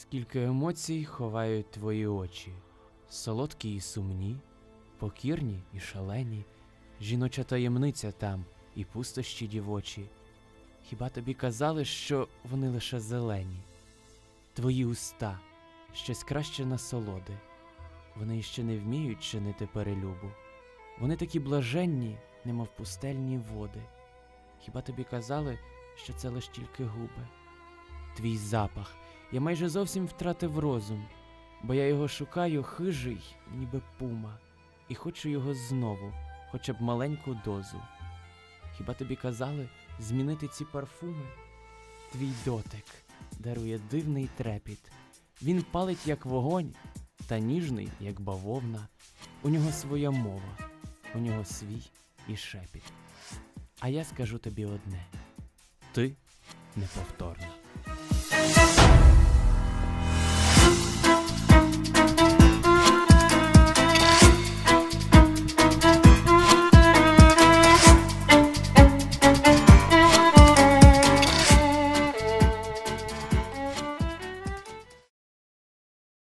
Скільки емоцій ховають твої очі, солодкі і сумні, покірні і шалені, жіноча таємниця там і пустощі дівочі. Хіба тобі казали, що вони лише зелені? Твої уста щось краще насолоди. Вони ще не вміють чинити перелюбу. Вони такі блаженні, немов пустельні води. Хіба тобі казали, що це лиш тільки губи? Твій запах, я майже зовсім втратив розум, бо я його шукаю хижий, ніби пума, і хочу його знову, хоча б маленьку дозу. Хіба тобі казали змінити ці парфуми? Твій дотик дарує дивний трепіт. Він палить, як вогонь, та ніжний, як бавовна. У нього своя мова, у нього свій і шепіт. А я скажу тобі одне: ти неповторна.